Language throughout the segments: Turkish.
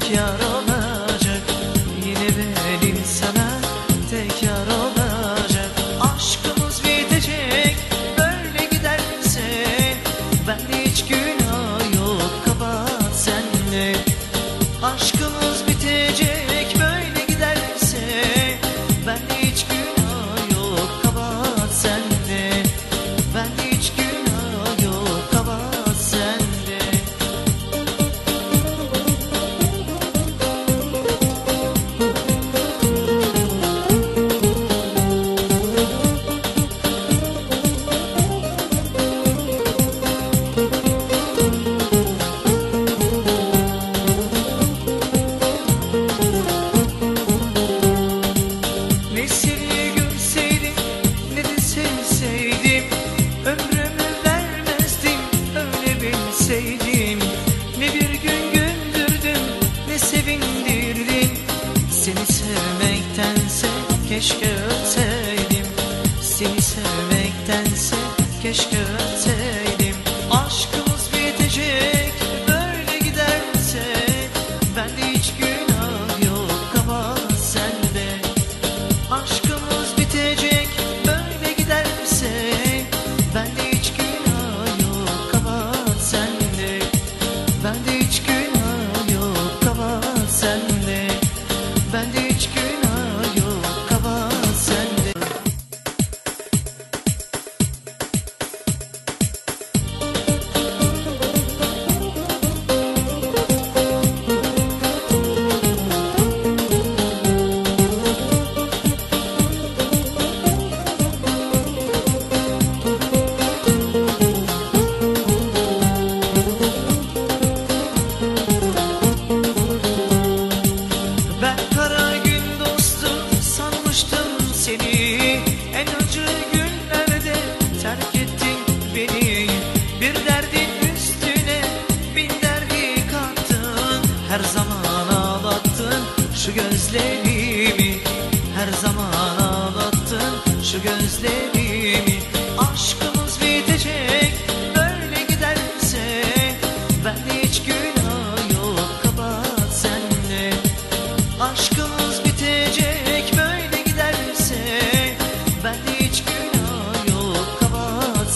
tek keşke ötseydim. Seni sevmektense keşke ötseydim.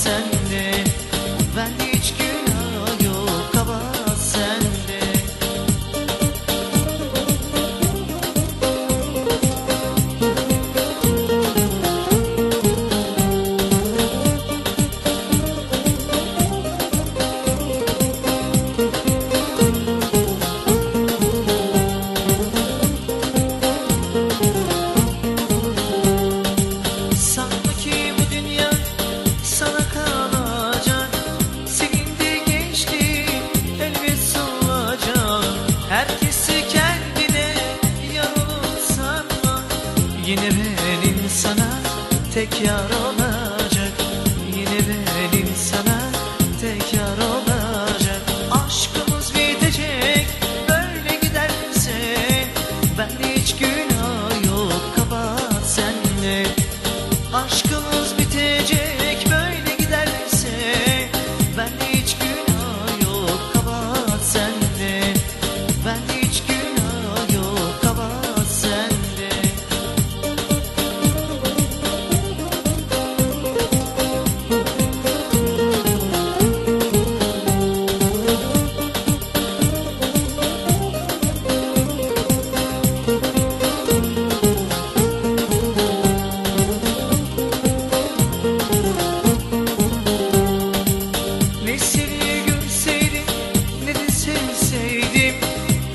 certain Yine benim sana tek yar olacak. Yine benim sana tek yar olacak. Aşkımız bitecek böyle giderse Ben hiç günah yok kabahat senle Aşk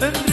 ömrüm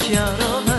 tek